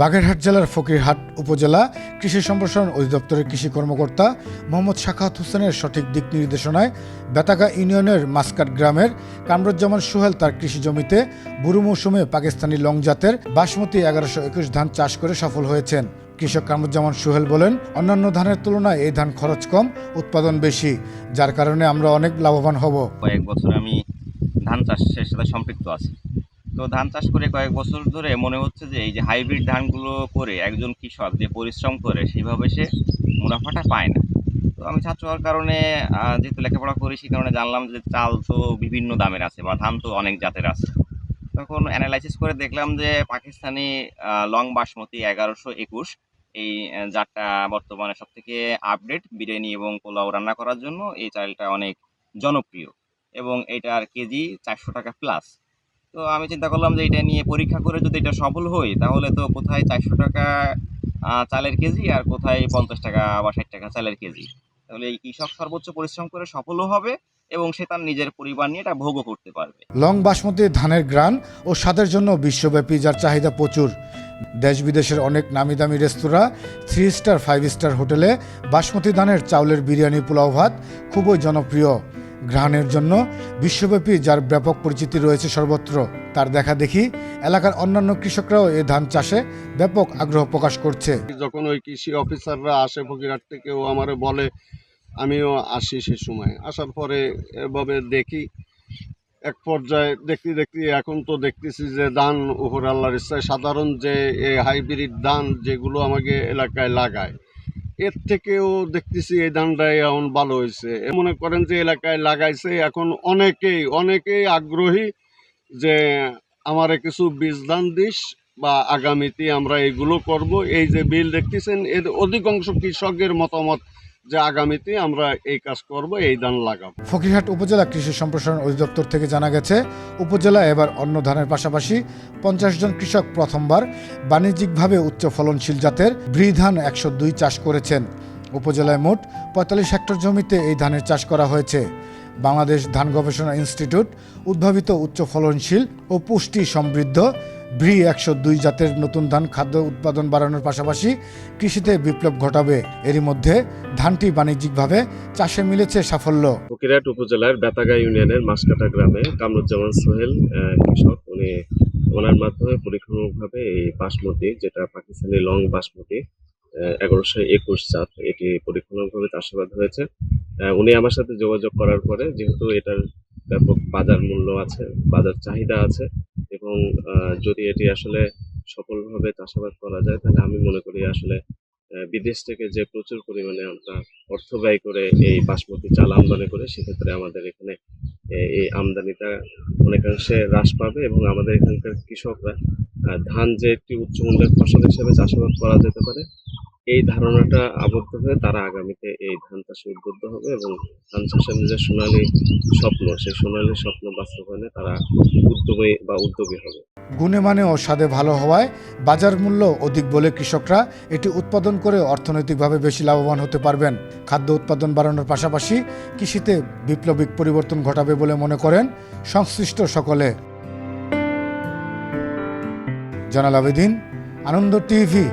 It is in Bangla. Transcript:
বাগেরহাট জেলার ফকিরহাট উপজেলা কৃষি সম্প্রসারণ অধিদপ্তরের কৃষি কর্মকর্তা মোহাম্মদ শাখাত হোসেনের সঠিক দিক নির্দেশনায় বেতাগা ইউনিয়নের মাসকাট গ্রামের কামরুজ্জামান সোহেল তার কৃষি জমিতে বুরু মৌসুমে পাকিস্তানি লং জাতের বাসমতি এগারোশো একুশ ধান চাষ করে সফল হয়েছেন। কৃষক কামরুজ্জামান সোহেল বলেন, অন্যান্য ধানের তুলনায় এই ধান খরচ কম, উৎপাদন বেশি, যার কারণে আমরা অনেক লাভবান হব। কয়েক বছর আমি ধান চাষের সাথে সম্পৃক্ত আছি। তো ধান চাষ করে কয়েক বছর ধরে মনে হচ্ছে যে এই যে হাইব্রিড ধানগুলো করে একজন কৃষক যে পরিশ্রম করে, সেভাবে সে মুনাফাটা পায় না। তো আমি ছাত্র হওয়ার কারণে যেহেতু লেখাপড়া করি, সেই কারণে জানলাম যে চাল তো বিভিন্ন দামের আছে বা ধান তো অনেক জাতের আছে। তখন অ্যানালাইসিস করে দেখলাম যে পাকিস্তানি লং বাসমতি এগারোশো একুশ, এই জাতটা বর্তমানে সব থেকে আপডেট বিরিয়ানি এবং পোলাও রান্না করার জন্য এই চালটা অনেক জনপ্রিয় এবং এটার কেজি চারশো টাকা প্লাস তো আমি চিন্তা করলাম যে এটা নিয়ে পরীক্ষা করে যদি এটা সফল হই, তাহলে তো কোথায় চারশো টাকা চালের কেজি আর কোথায় পঞ্চাশ টাকা বা ষাট টাকা চালের কেজি। তাহলে এই কৃষক সর্বোচ্চ পরিশ্রম করে সফলও হবে এবং সে তার নিজের পরিবার নিয়ে এটা ভোগও করতে পারবে। লং বাসমতি ধানের গ্রান ও স্বাদের জন্য বিশ্বব্যাপী যার চাহিদা প্রচুর। দেশ বিদেশের অনেক নামি দামি রেস্তোরাঁ থ্রি স্টার ফাইভ স্টার হোটেলে বাসমতি ধানের চাউলের বিরিয়ানি, পোলাও ভাত খুবই জনপ্রিয়। ঘ্রাণের জন্য বিশ্বব্যাপী যার ব্যাপক পরিচিতি রয়েছে সর্বত্র, তার দেখা দেখি এলাকার অন্যান্য কৃষকরাও এই ধান চাষে ব্যাপক আগ্রহ প্রকাশ করছে। যখন ওই কৃষি অফিসাররা আসে ফকিরহাট থেকে, ও আমারে বলে, আমিও আসি সে সময়। আসার পরে এভাবে দেখি, এক পর্যায়ে দেখতে দেখতে, এখন তো দেখতেছি যে ধান উপর আল্লাহর ইচ্ছায় সাধারণ যে হাইব্রিড ধান যেগুলো আমাকে এলাকায় লাগায় এর থেকেও দেখতেছি এই ধানটাই এখন ভালো হয়েছে। মনে করেন যে এলাকায় লাগাইছে, এখন অনেকেই অনেকেই আগ্রহী যে আমার কিছু বীজ দান দিস বা আগামীতে আমরা এগুলো করব। এই যে বিল দেখতেছেন, এর অধিকাংশ কৃষকের মতামত যে আগামীতে আমরা এই কাজ করব, এই ধান লাগাবো। ফকিরহাট উপজেলা কৃষি সম্প্রসারণ অধিদপ্তর থেকে জানা গেছে, উপজেলা এবার অন্য ধানের পাশাপাশি পঞ্চাশ জন কৃষক প্রথমবার বাণিজ্যিকভাবে উচ্চ ফলনশীল জাতের ব্রি ধান একশো দুই চাষ করেছেন। উপজেলায় মোট পঁয়তাল্লিশ হেক্টর জমিতে এই ধানের চাষ করা হয়েছে। বাংলাদেশ ধান গবেষণা ইনস্টিটিউট উদ্ভাবিত উচ্চ ফলনশীল ও পুষ্টি সমৃদ্ধ ব্রি একশো দুই জাতের নতুন ধান খাদ্য উৎপাদন বাড়ানোর পাশাপাশি কৃষিতে বিপ্লব ঘটাবে। এরই মধ্যে ধানটি বাণিজ্যিকভাবে চাষে মিলেছে সাফল্য। ফকিরহাট উপজেলার বেতাগা ইউনিয়নের মাসকাটা গ্রামে কামরুজ্জামান সোহেল কৃষক। উনি ওনার মাধ্যমে পরীক্ষামূলকভাবে এই বাসমতি, যেটা পাকিস্তানি লং বাসমতি এগারোশো একুশ জাত, এটি পরীক্ষামূলকভাবে চাষাবাদ হয়েছে। উনি আমার সাথে যোগাযোগ করার পরে, যেহেতু এটার ব্যাপক বাজার মূল্য আছে, বাজার চাহিদা আছে এবং যদি এটি আসলে সফলভাবে চাষাবাদ করা যায়, তাহলে আমি মনে করি আসলে বিদেশ থেকে যে প্রচুর পরিমাণে আমরা অর্থ ব্যয় করে এই বাসমতি চাল আমদানি করে, সেক্ষেত্রে আমাদের এখানে এই আমদানিটা অনেকাংশে হ্রাস পাবে এবং আমাদের এখানকার কৃষকরা ধান যে একটি উচ্চমূল্যের ফসল হিসেবে চাষাবাদ করা যেতে পারে এই ধারণাটা আবদ্ধ হয়ে তারা আগামীতে এই ধান চাষে উদ্বুদ্ধ হবে এবং ধান চাষের নিজের সোনালী স্বপ্ন, সেই সোনালী স্বপ্ন বাস্তবায়নে তারা উদ্যোগী বা উদ্যোগী হবে। গুণে মানে ও স্বাদে ভালো হওয়ায় বাজার মূল্য অধিক বলে কৃষকরা এটি উৎপাদন করে অর্থনৈতিকভাবে বেশি লাভবান হতে পারবেন। খাদ্য উৎপাদন বাড়ানোর পাশাপাশি কৃষিতে বিপ্লবিক পরিবর্তন ঘটাবে বলে মনে করেন সংশ্লিষ্ট সকলে। জানাল আবেদিন, আনন্দ টিভি।